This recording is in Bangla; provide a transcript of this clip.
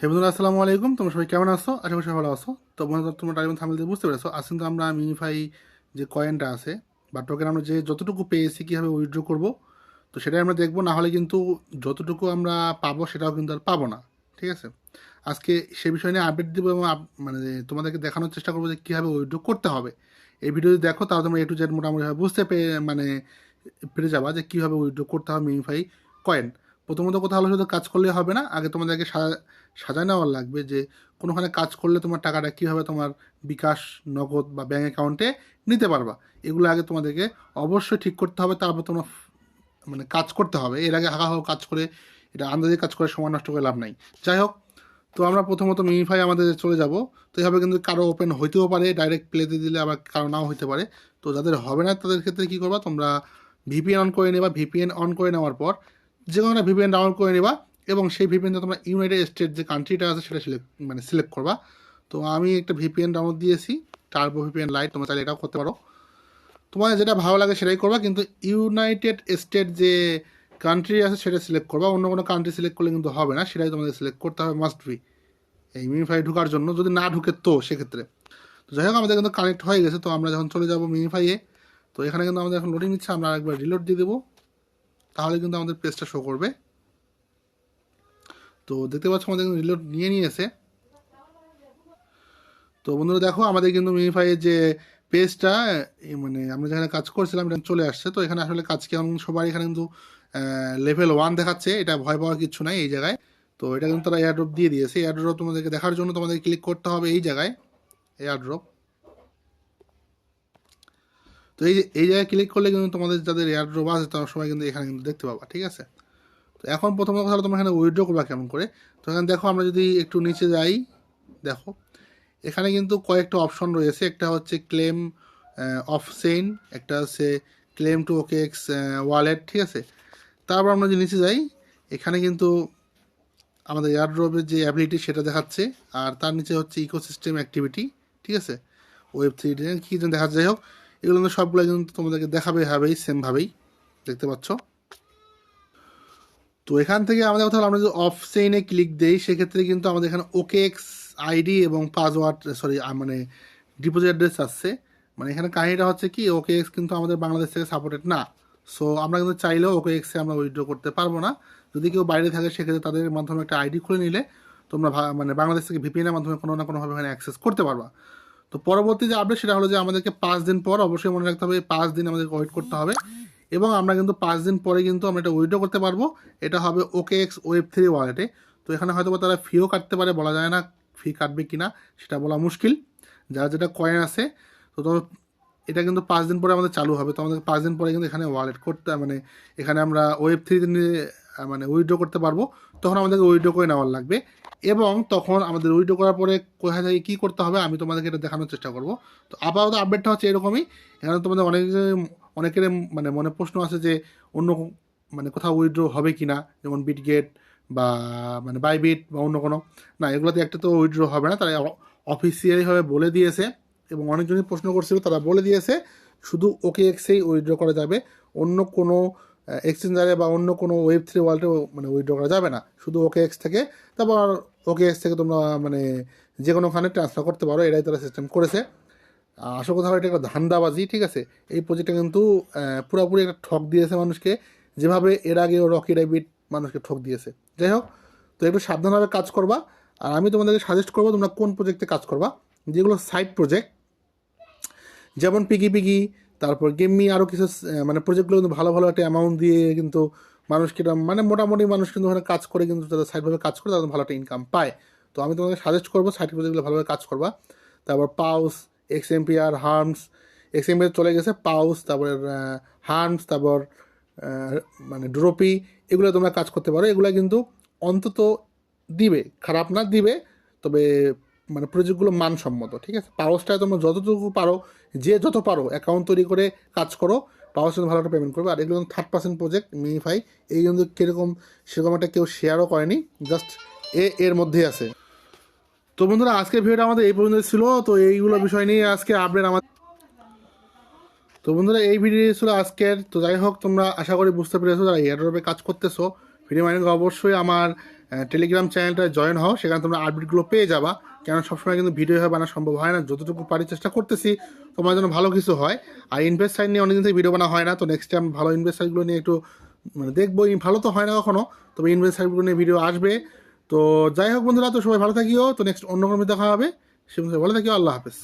হে বন্ধুরা, আসসালামু আলাইকুম। তোমরা সবাই কেমন আছো? আশা করি সবাই ভালো আছো। তো বন্ধুরা, তোমরা টাইম থামলে দিয়ে বুঝতে পেরেছ। আজ কিন্তু আমরা মিনিফাই যে কয়েনটা আছে বা টোকেন আমরা যে যতটুকু পেয়েছি, কীভাবে উইথড্র করব, তো সেটাই আমরা দেখব। না হলে কিন্তু যতটুকু আমরা পাবো, সেটাও কিন্তু আর পাবো না। ঠিক আছে? আজকে সে বিষয় নিয়ে আপডেট দেবো এবং মানে তোমাদেরকে দেখানোর চেষ্টা করব যে কীভাবে উইথড্র করতে হবে। এই ভিডিও যদি দেখো, তাহলে তোমরা এ টু জেড মোটামুটি ভাবে বুঝতে পেরে মানে পেরে যাবা যে কীভাবে উইথড্র করতে হবে মিনিফাই কয়েন প্রথমত কোথাও হলে শুধু কাজ করলে হবে না, আগে তোমাদেরকে সা- সাজায় নেওয়ার লাগবে যে কোনোখানে কাজ করলে তোমার টাকাটা কীভাবে তোমার বিকাশ, নগদ বা ব্যাঙ্ক অ্যাকাউন্টে নিতে পারবা। এগুলো আগে তোমাদেরকে অবশ্যই ঠিক করতে হবে, তারপর তোমার মানে কাজ করতে হবে। এর আগে হাঁকা হাওয়া কাজ করে, এটা আন্দাজে কাজ করে সময় নষ্ট করে লাভ নাই। যাই হোক, তো আমরা প্রথমত মিনিফাই আমাদের চলে যাব। তো এভাবে কিন্তু কারও ওপেন হইতেও পারে ডাইরেক্ট প্লেতে দিলে আবার কারও নাও হইতে পারে। তো যাদের হবে না তাদের ক্ষেত্রে কী করবা, তোমরা ভিপিএন অন করে নেবা। ভিপিএন অন করে নেওয়ার পর যে কোনো ভিপিএন ডাউনলোড করে নেবা এবং সেই ভিপিএনটা তোমরা ইউনাইটেড স্টেট যে কান্ট্রিটা আছে সেটা সিলেক্ট মানে সিলেক্ট করবা। তো আমি একটা ভিপিএন ডাউনলোড দিয়েছি টার্বো ভিপিএন লাইট তোমরা চাইলে এটাও করতে পারো। তোমার যেটা ভালো লাগে সেটাই করবা, কিন্তু ইউনাইটেড স্টেট যে কান্ট্রি আছে সেটা সিলেক্ট করবা। অন্য কোনো কান্ট্রি সিলেক্ট করলে কিন্তু হবে না, সেটাই তোমাদের সিলেক্ট করতে হবে মাস্ট বি এই মিনিফাই ঢোকার জন্য, যদি না ঢুকে তো সেক্ষেত্রে। তো যাই হোক, আমাদের কিন্তু কানেক্ট হয়ে গেছে, তো আমরা যখন চলে যাব মিনিফাইয়ে তো এখানে কিন্তু আমাদের এখন লোডিং নিচ্ছে, আমরা একবার রিলোড দিয়ে দেবো। তাহলে কিন্তু আমাদের পেজটা শো করবে। তো দেখতে পাচ্ছ আমাদের রিলোড নিয়ে নিয়েছে। তো বন্ধুরা দেখো, আমাদের কিন্তু মিনিফাইয়ের যে পেজটা মানে আমরা যেখানে কাজ করছিলাম এটা চলে আসছে। তো এখানে আসলে কাজ কেমন সবার এখানে কিন্তু লেভেল ওয়ান দেখাচ্ছে। এটা ভয় পাওয়ার কিছু নাই এই জায়গায়। তো এটা কিন্তু তারা এয়ারড্রপ দিয়ে দিয়েছে। এয়ারড্রপ তোমাদেরকে দেখার জন্য তোমাদের ক্লিক করতে হবে এই জায়গায় এয়ারড্রপ তো এই এই জায়গায় ক্লিক করলে কিন্তু তোমাদের যাদের এয়ারড্রপ আছে, তারা সবাই কিন্তু এখানে কিন্তু দেখতে পাবা, ঠিক আছে? তো এখন প্রথম কথা হলো তোমরা এখানে উইথড্র করবা কেমন করে? তো এখানে দেখো আমরা যদি একটু নিচে যাই, দেখো, এখানে কিন্তু কয়েকটা অপশন রয়েছে। একটা হচ্ছে ক্লেম অফ সেইন একটা হচ্ছে claim to OKX wallet ঠিক আছে? তারপর আমরা যদি নিচে যাই, এখানে কিন্তু আমাদের এয়ারড্রপের যে অ্যাবিলিটি সেটা দেখাচ্ছে, আর তার নিচে হচ্ছে ইকোসিস্টেম অ্যাক্টিভিটি ঠিক আছে? ওয়েব থ্রি কী দেখা যাই হোক। এগুলো কিন্তু সবগুলো কিন্তু তোমাদেরকে দেখাবে হবেই সেমভাবেই দেখতে পাচ্ছ? তো এখান থেকে আমাদের কথা হলো, আমরা যদি অফ সেইনে ক্লিক দেই, সেক্ষেত্রে কিন্তু আমাদের এখানে ওকে এক্স আইডি এবং পাসওয়ার্ড সরি মানে ডিপোজিট অ্যাড্রেস আসছে। মানে এখানে কাহিনীটা হচ্ছে কি ওকে এক্স কিন্তু আমাদের বাংলাদেশ থেকে সাপোর্টেড না। সো আমরা কিন্তু চাইলেও ওকে এক্সে আমরা উইথড্র করতে পারব না। যদি কেউ বাইরে থাকে, সেক্ষেত্রে তাদের মাধ্যমে একটা আইডি খুলে নিলে তোমরা মানে বাংলাদেশ থেকে ভিপিএনের মাধ্যমে কোনো না কোনোভাবে এখানে অ্যাক্সেস করতে পারবা। তো পরবর্তী যে আপডেট সেটা হলো যে আমাদেরকে পাঁচ দিন পর অবশ্যই মনে রাখতে হবে পাঁচ দিন আমাদেরকে ওয়েট করতে হবে। এবং আমরা কিন্তু পাঁচ দিন পরে কিন্তু আমরা এটা উইথড্র করতে পারব। এটা হবে ওকে এক্স ওয়েব থ্রি ওয়ালেটে তো এখানে হয়তো তারা ফিও কাটতে পারে, বলা যায় না ফি কাটবে কি না সেটা বলা মুশকিল। যার যেটা কয়েন আছে, তো তো এটা কিন্তু পাঁচ দিন পরে আমাদের চালু হবে। তো আমাদের পাঁচ দিন পরে কিন্তু এখানে ওয়ালেট করতে মানে এখানে আমরা ওয়েব থ্রিতে মানে উইথড্র করতে পারব, তখন আমাদেরকে উইড্রো করে নেওয়ার লাগবে। এবং তখন আমাদের উইড্রো করার পরে কোথায় থেকে কী করতে হবে, আমি তোমাদেরকে এটা দেখানোর চেষ্টা করব। তো আপাতত আপডেটটা হচ্ছে এরকমই। এখানে তোমাদের অনেক, অনেকের মানে মনে প্রশ্ন আছে যে, অন্য মানে কোথাও উইথড্র হবে কি না যেমন বিটগেট বা মানে বাইবিট বা অন্য কোনো। না, এগুলোতে একটা তো উইথড্র হবে না, তারা অফিসিয়ালিভাবে বলে দিয়েছে। এবং অনেকজনই প্রশ্ন করছিল, তারা বলে দিয়েছে, শুধু ওকে এক্সেই উইথড্র করা যাবে। অন্য কোনো এক্সচেঞ্জারে বা অন্য কোনো ওয়েব থ্রি ওয়ার্ল্ডে মানে উইথড্র করা যাবে না। শুধু ওকে এক্স থেকে, তারপর ওকে এক্স থেকে তোমরা মানে যে কোনোখানে ট্রান্সফার করতে পারো এটাই তারা সিস্টেম করেছে। আসল কথা এটা একটা ধান্দাবাজি, ঠিক আছে? এই প্রজেক্টটা কিন্তু পুরোপুরি একটা ঠক দিয়েছে মানুষকে। যেভাবে এর আগেও রকি রাইবিট মানুষকে ঠক দিয়েছে। যাই হোক, তো একটু সাবধানভাবে কাজ করবা। আর আমি তোমাদেরকে সাজেস্ট করব তোমরা কোন প্রজেক্টে কাজ করবা। যেগুলো সাইড প্রজেক্ট যেমন পিকি পিকি তারপর গেমমি আরও কিছু মানে প্রজেক্টগুলো কিন্তু ভালো ভালো একটা অ্যামাউন্ট দিয়ে কিন্তু মানুষকে এটা- মানে মোটামুটি মানুষ কিন্তু ওখানে কাজ করে, কিন্তু তাদের সাইডভাবে কাজ করে তাদের ভালো একটা ইনকাম পায়। তো আমি তোমাকে সাজেস্ট করব সাইড প্রজেক্টগুলো ভালোভাবে কাজ করবা। তারপর পাউস এক্স এমপিআর হার্মস এক্স এমপিআর চলে গেছে পাউস তারপর হার্মস তারপর মানে ড্রোপি এগুলো তোমরা কাজ করতে পারো। এগুলো কিন্তু অন্তত দিবে, খারাপ না দিবে, তবে মানে প্রজেক্টগুলো মানসম্মত, ঠিক আছে? পাওয়ারসটায় তোমরা যতটুকু পারো, যে যত পারো অ্যাকাউন্ট তৈরি করে কাজ করো পাওয়ার সাথে ভালো একটা পেমেন্ট করবে। আর এগুলো থার্ড পার্সেন্ট প্রজেক্ট মিনিফাই এই কিন্তু কীরকম সেরকম একটা কেউ শেয়ারও করেনি জাস্ট এ এর মধ্যেই আছে। তো বন্ধুরা, আজকের ভিডিওটা আমাদের এই পর্যন্ত ছিল। তো এইগুলো বিষয় নিয়ে আজকে আপডেট আমাদের তো বন্ধুরা, এই ভিডিও ছিল আজকের। তো যাই হোক, তোমরা আশা করি বুঝতে পেরেছ, যারা এয়ারড্রপে কাজ করতেছো ভিডিও মাইনিং অবশ্যই আমার টেলিগ্রাম চ্যানেলটা জয়েন হও, সেখানে তোমরা আপডেটগুলো পেয়ে যাবা। কেন সবসময় কিন্তু ভিডিও বানা সম্ভব হয় না। যতটুকু পারি চেষ্টা করতেছি, তোমার জন্য ভালো কিছু হয়। আর ইনভেস্ট সাইড নিয়ে অনেকদিন থেকে ভিডিও বানা হয় না, তো নেক্সট টাইম ভালো ইনভেস্ট সাইটগুলো নিয়ে একটু মানে দেখব। ভালো তো হয় না কখনো, তবে ইনভেস্ট সাইটগুলো নিয়ে ভিডিও আসবে। তো যাই হোক বন্ধুরা, তো সবাই ভালো থাকিও। তো নেক্সট অন্য কোনো দেখা হবে। সে ভালো থাকিও, আল্লাহ হাফেজ।